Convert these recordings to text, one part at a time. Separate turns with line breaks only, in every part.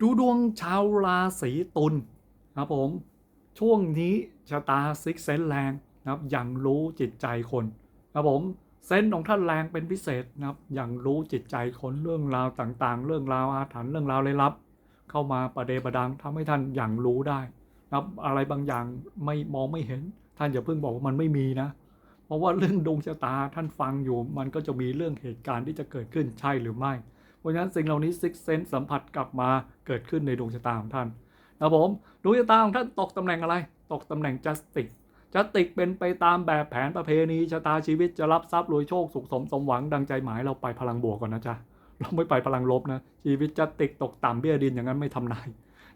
ดูดวงชาวราศีตุลครับผม ช่วงนี้ชะตาซิกเซนแรงนะครับอย่างรู้จิตใจคนครับผมเซนของท่านแรงเป็นพิเศษนะครับอย่างรู้จิตใจคนเรื่องราวต่างๆ เรื่องราวอาถรรพ์เรื่องราวลี้ลับ เข้ามาประเดประดังทำให้ท่านอย่างรู้ได้นะครับอะไรบางอย่างไม่มองไม่เห็น ท่านอย่าเพิ่งบอกว่ามันไม่มีนะ เพราะว่าเรื่องดวงชะตาท่านฟังอยู่ มันก็จะมีเรื่องเหตุการณ์ที่จะเกิดขึ้นใช่หรือไม่ ราะฉะนั้นสิ่งเหล่านี้ซิกเซนสัมผัสกลับมาเกิดขึ้นในดวงชะตาของท่านนะผมดวงชะตาของท่านตกตำแหน่งอะไร ตกตำแหน่งจัสติกจัสติกเป็นไปตามแบบแผนประเพณีชะตาชีวิตจะรับทรัพย์รวยโชคสุขสมสมหวังดังใจหมายเราไปพลังบวกก่อนนะจ๊ะเราไม่ไปพลังลบนะชีวิตจัสติกตกต่ำเบี้ยดินอย่างนั้นไม่ทำนาย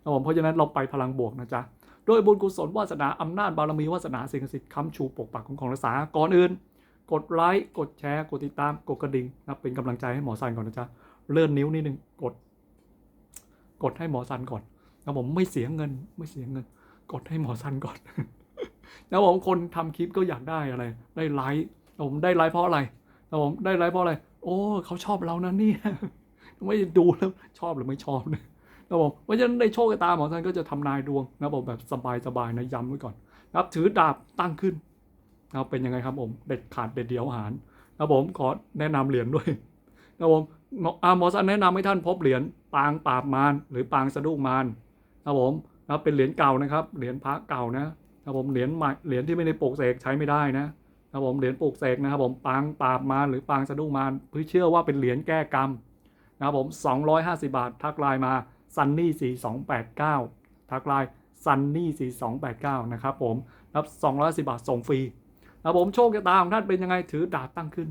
นะผมเพราะฉะนั้นเราไปพลังบวกนะจ๊ะด้วยบุญกุศลวาสนาอำนาจบารมีวาสนาสิ่งศักดิ์สิทธิ์ค้ำชูปกปักของของรักษาก่อนอื่น กดไลค์กดแชร์ กดติดตามกดกระดิ่งนะเป็นกำลังใจให้หมอซันก่อนนะจ๊ะ เลื่อนนิ้วนิดนึงกด กดให้หมอซันก่อนนะผมไม่เสียเงิน ไม่เสียเงิน กดให้หมอซันก่อนนะผมคนทำคลิปก็อยากได้อะไร ได้ไลค์นะผมได้ไลค์เพราะอะไรนะผมได้ไลค์เพราะอะไร โอ้เขาชอบเรานะนี่ไม่ดูแล้วชอบหรือไม่ชอบนะนะผมเพราะฉะนั้นในโชคตาหมอซันก็จะทำนายดวงนะผมแบบสบายๆนะย้ำไว้ก่อนนะครับถือดาบตั้งขึ้นนะครับเป็นยังไงครับผมเด็ดขาดเด็ดเดียวหารนะผมขอแนะนำเหรียญด้วย นะผมหมอาหมอสันแนะนำให้ท่านพบเหรียญปางปราบมารหรือปางสะดุ้งมารนะครับผมนะเป็นเหรียญเก่านะครับ เหรียญพระเก่านะครับผมเหรียญใหม่เหรียญที่ไม่ได้ปลูกเสกใช้ไม่ได้นะครับผมเหรียญปลูกเสกนะครับผมปางปราบมารหรือปางสะดุ้งมารเพื่อเชื่อว่าเป็นเหรียญแก้กรรมนะครับผม 250 บาท ทักไลน์มาซันนี่4289 ทักไลน์ซันนี่4289 นะครับผมรับ210บาทส่งฟรีนะครับผมโชคชะตาของท่านเป็นยังไงถือดาบตั้งขึ้น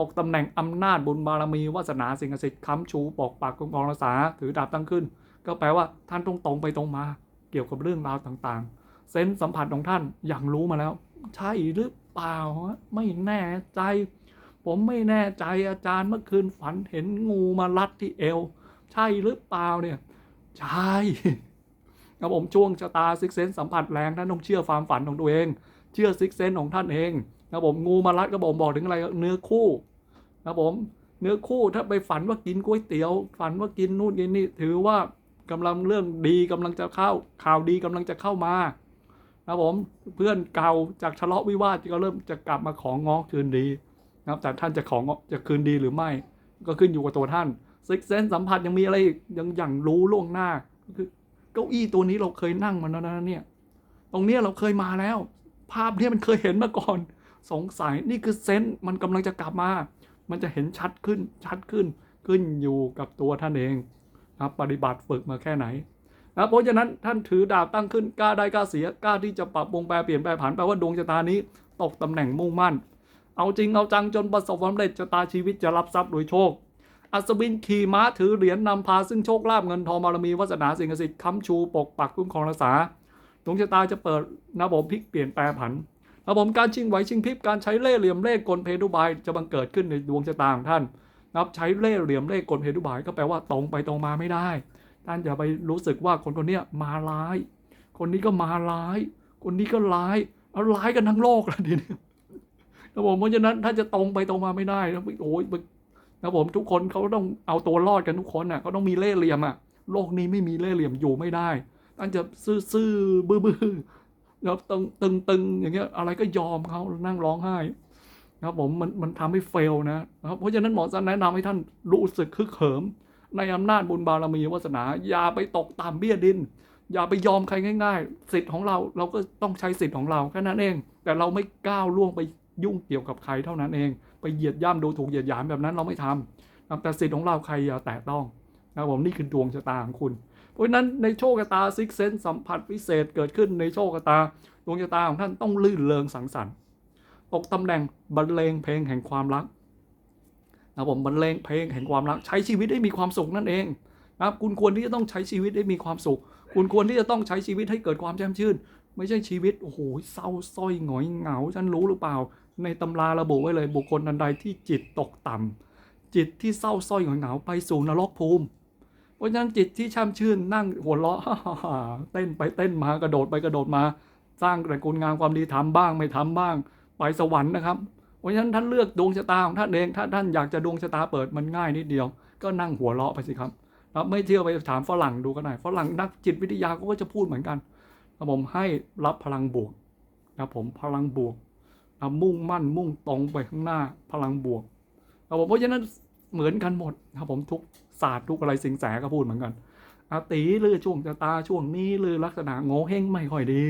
ตกตำแหน่งอำนาจบุญบารมีวาสนาสิ่งศักดิ์สิทธิ์ค้ำชูปกปักคุ้มครองรักษาถือดาบตั้งขึ้น ก็แปลว่าท่านต้องตรงไปตรงมา เกี่ยวกับเรื่องราวต่างๆ เซนสัมผัสของท่านอย่างรู้มาแล้ว ใช่หรือเปล่าไม่แน่ใจ ผมไม่แน่ใจอาจารย์เมื่อคืนฝันเห็นงูมารัดที่เอว ใช่หรือเปล่าเนี่ย ใช่ครับผมช่วงชะตาซิกเซนสัมผัสแรงท่านต้องเชื่อความฝันของตัวเอง เชื่อซิกเซนของท่านเองครับผมงูมารัดก็บอกบอกถึงอะไรเนื้อคู่ ครับผม เนื้อคู่ถ้าไปฝันว่ากินก๋วยเตี๋ยว ฝันว่ากินนู่นกินนี่ถือว่ากำลังเรื่องดีกำลังจะเข้าข่าวดีกำลังจะเข้ามาครับผมเพื่อนเก่าจากทะเลาะวิวาทก็เริ่มจะกลับมาของง้อคืนดีนะครับแต่ท่านจะของจะคืนดีหรือไม่ ก็ขึ้นอยู่กับตัวท่านซิกเซนสัมผัสยังมีอะไรอีกยังอย่างรู้ล่วงหน้าก็คือเก้าอี้ตัวนี้เราเคยนั่งมาแล้วนะเนี่ยตรงเนี้ยเราเคยมาแล้ว ภาพเนี้ยมันเคยเห็นมาก่อน สงสัยนี่คือเซนส์มันกำลังจะกลับมา มันจะเห็นชัดขึ้นชัดขึ้นขึ้นอยู่กับตัวท่านเองครับปฏิบัติฝึกมาแค่ไหนนะเพราะฉะนั้นท่านถือดาบตั้งขึ้นกล้าได้กล้าเสียกล้าที่จะปรับปรุงแปลเปลี่ยนแปลผันแปลว่าดวงชะตานี้ตกตำแหน่งมุ่งมั่น เอาจริงเอาจังจนประสบความสำเร็จชะตาชีวิตจะรับทรัพย์โดยโชค อัศวินขี่ม้าถือเหรียญนำพาซึ่งโชคลาภเงินทองบารมีวาสนาสิ่งศักดิ์สิทธิ์ค้ำชูปกปักคุ้มครองรักษาดวงชะตาจะเปิดนะผมพลิกเปลี่ยนแปลผัน ครับผมการชิงไหวชิงพริบการใช้เล่ห์เหลี่ยมเล่ห์กลเพดุบายจะบังเกิดขึ้นในดวงชะตาของท่านนะครับใช้เล่ห์เหลี่ยมเล่ห์กลเพดุบายก็แปลว่าตรงไปตรงมาไม่ได้ ท่านอย่าไปรู้สึกว่าคนคนนี้มาร้าย คนนี้ก็มาร้าย คนนี้ก็ร้ายเอาร้ายกันทั้งโลกแล้วทีนี้นะผมเพราะฉะนั้นถ้าจะตรงไปตรงมาไม่ได้นะโอ้ยนะผมทุกคนเขาต้องเอาตัวรอดกันทุกคนน่ะเขาต้องมีเล่ห์เหลี่ยมอะโลกนี้ไม่มีเล่ห์เหลี่ยมอยู่ไม่ได้ท่านจะซื่อๆบื้อๆ แล้วตึงตึงตึงอย่างเงี้ยอะไรก็ยอมเขานั่งร้องไห้นะครับผมมันมันทำให้เฟลนะครับเพราะฉะนั้นหมอจะแนะนำให้ท่านรู้สึกคึกเหิม ในอำนาจบุญบารมีวาสนา อย่าไปตกตามเบี้ยดิน อย่าไปยอมใครง่าย ๆ สิทธิ์ของเราเราก็ต้องใช้สิทธิ์ของเราแค่นั้นเอง แต่เราไม่ก้าวล่วงไปยุ่งเกี่ยวกับใครเท่านั้นเอง ไปเหยียดย่ำดูถูกเหยียดหยามแบบนั้นเราไม่ทำแต่สิทธิ์ของเราใครอย่าแตะต้องนะครับผมนี่คือดวงชะตาของคุณ ราะนั้นในโชคชะตาซิกเซนสัมผัสพิเศษเกิดขึ้นในโชคชะตาดวงชะตาของท่านต้องลื่นเริงสังสรรค์ตกตำแหน่งบรรเลงเพลงแห่งความรักนะผมบรรเลงเพลงแห่งความรัก ใช้ชีวิตให้มีความสุขนั่นเองนะครับคุณควรที่จะต้องใช้ชีวิตให้มีความสุข คุณควรที่จะต้องใช้ชีวิตให้เกิดความแจ่มชื่น ไม่ใช่ชีวิตโอ้โหเศร้าส้อยหงอยเหงาฉันรู้หรือเปล่า ในตำราระบุไว้เลยบุคคลทันใดที่จิตตกต่ำจิตที่เศร้าส้อยหงอยเหงาไปสู่นรกภูมิ เพราะฉะนั้นจิตที่ช่ำชื่นนั่งหัวเราะเต้นไปเต้นมากระโดดไปกระโดดมา สร้างแต่คุณงามความดีทำบ้างไม่ทำบ้าง ไปสวรรค์นะครับ เพราะฉะนั้นท่านเลือกดวงชะตาของท่านเองถ้าท่านอยากจะดวงชะตาเปิดมันง่ายนิดเดียว ก็นั่งหัวเราะไปสิครับครับไม่เชื่อไปถามฝรั่งดูก็ได้ฝรั่งนักจิตวิทยาเขาก็จะพูดเหมือนกันครับผมให้รับพลังบวกครับผมพลังบวกครับมุ่งมั่นมุ่งตรงไปข้างหน้าพลังบวกครับผมเพราะฉะนั้น เหมือนกันหมดครับผมทุกศาสตร์ทุกอะไรสิงแสก็พูดเหมือนกันอาตีหรือช่วงชะตาช่วงนี้หรือลักษณะโง่เฮงไม่ค่อยดี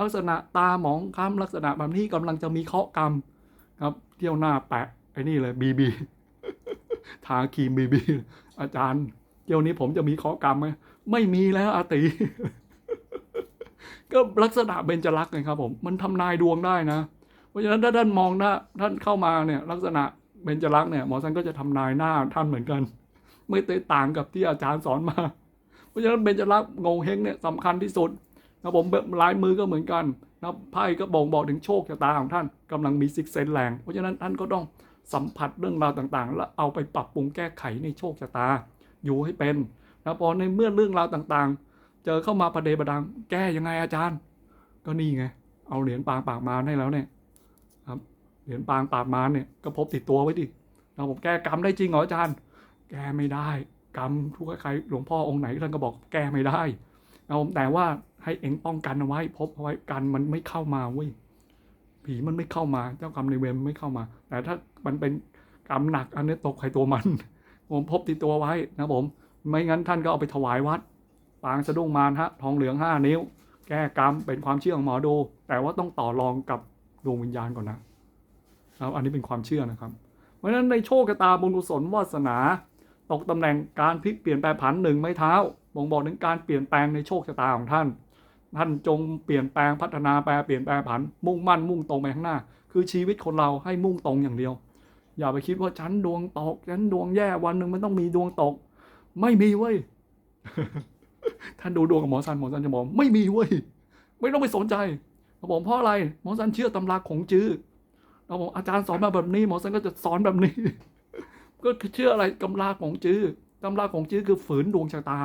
ลักษณะตาหมองคล้ำลักษณะแบบนี้กำลังจะมีเคาะกรรมครับเที่ยวหน้าแปะไอ้นี่เลยบีบีทาครีมบีบีอาจารย์เที่ยวนี้ผมจะมีเคาะกรรมไหมไม่มีแล้วอาติก็ลักษณะเบญจลักษณ์ไงครับผม มันทำนายดวงได้นะ เพราะฉะนั้นถ้าท่านมองหน้าท่านเข้ามาเนี่ยลักษณะ เบญจลักษ์เนี่ยหมอท่านก็จะทำนายหน้าท่านเหมือนกัน ไม่แตกต่างกับที่อาจารย์สอนมา เพราะฉะนั้นเบญจลักษ์งงเฮงเนี่ยสำคัญที่สุดนะผมแบบลายมือก็เหมือนกันนะไพ่ก็บ่งบอกถึงโชคชะตาของท่านกำลังมีซิกเซนแรง เพราะฉะนั้นท่านก็ต้องสัมผัสเรื่องราวต่างๆ แล้วเอาไปปรับปรุงแก้ไขในโชคชะตา อยู่ให้เป็นนะพอในเมื่อเรื่องราวต่างๆ เจอเข้ามาประเดประดัง แก้ยังไงอาจารย์ ก็นี่ไง เอาเหรียญปางปากมาให้แล้วเนี่ย เหรียญปางปากมารเนี่ยก็พบติดตัวไว้ดิเราผมแก้กรรมได้จริงเหรออาจารย์ แก้ไม่ได้ กรรมทุกใครหลวงพ่อองค์ไหนท่านก็บอกแก้ไม่ได้นะผมแต่ว่าให้เอ็งป้องกันเอาไว้ พบเอาไว้กันมันไม่เข้ามาเว้ยผีมันไม่เข้ามาเจ้ากรรมในเวรมันไม่เข้ามา แต่ถ้ามันเป็นกรรมหนักอันนี้ตกใครตัวมัน ผมพบติดตัวไว้นะผม ไม่งั้นท่านก็เอาไปถวายวัด ปางสะดุ้งมารฮะทองเหลืองห้านิ้ว แก้กรรมเป็นความเชื่อของหมอดู แต่ว่าต้องต่อรองกับดวงวิญญาณก่อนนะ ครับอันนี้เป็นความเชื่อนะครับ เพราะฉะนั้นในโชคชะตาบุญกุศลวาสนา ตกตำแหน่งการพลิกเปลี่ยนแปลงผันหนึ่งไม้เท้าบ่งบอกถึงการเปลี่ยนแปลงในโชคชะตาของท่าน ท่านจงเปลี่ยนแปลงพัฒนาแปลเปลี่ยนแปลงผัน มุ่งมั่นมุ่งตรงไปข้างหน้า คือชีวิตคนเราให้มุ่งตรงอย่างเดียว อย่าไปคิดว่าฉันดวงตกฉันดวงแย่วันหนึ่งมันต้องมีดวงตก ไม่มีเว้ยท่านดูดวงกับหมอซันหมอซันจะบอกไม่มีเว้ยไม่ต้องไปสนใจครับผมเพราะอะไรหมอซันเชื่อตำราของจื้อ ครับผมอาจารย์สอนมาแบบนี้ หมอซันก็จะสอนแบบนี้ ก็เชื่ออะไรตำราของจื้อตำราของจื้อคือฝืนดวงชะตา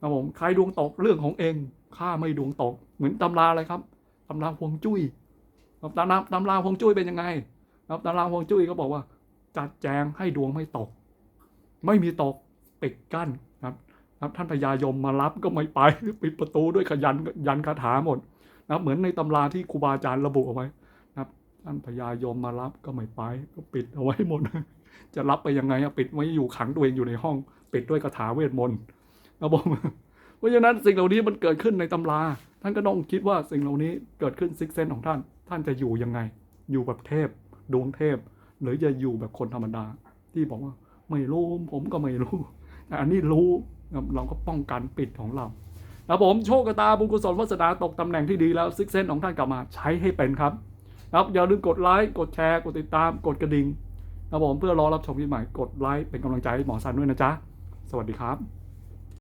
ครับผมใครดวงตกเรื่องของเองข้าไม่ดวงตก เหมือนตำราอะไรครับตำราฮวงจุ้ยครับตำราตำราฮวงจุ้ยเป็นยังไงครับตำราฮวงจุ้ยก็บอกว่า จัดแจงให้ดวงไม่ตก ไม่มีตกปิดกั้นครับครับท่านพญายมมารับก็ไม่ไปปิดประตูด้วยขยันยันคาถาหมดนะครับเหมือนในตำราที่ครูบาอาจารย์ระบุเอาไว้ ท่านพญายมมารับก็ไม่ไปก็ปิดเอาไว้หมด จะรับไปยังไงอะปิดไว้อยู่ขังตัวเองอยู่ในห้อง ปิดด้วยคาถาเวทมนต์ครับผมเพราะฉะนั้นสิ่งเหล่านี้มันเกิดขึ้นในตำรา ท่านก็ต้องคิดว่าสิ่งเหล่านี้เกิดขึ้นซิกเซนของท่าน ท่านจะอยู่ยังไง อยู่แบบเทพ ดวงเทพ หรือจะอยู่แบบคนธรรมดา ที่บอกว่าไม่รู้ผมก็ไม่รู้แต่อันนี้รู้เราก็ป้องกันปิดของเราครับผมโชคชะตาบุญกุศลวาสนาตกตำแหน่งที่ดีแล้วซิกเซนของท่านกลับมาใช้ให้เป็นครับ ครับอย่าลืมกดไลค์กดแชร์ กดติดตามกดกระดิ่งครับผมเพื่อรอรับชมคลิปใหม่กดไลค์เป็นกำลังใจให้หมอซันด้วยนะจ๊ะสวัสดีครับ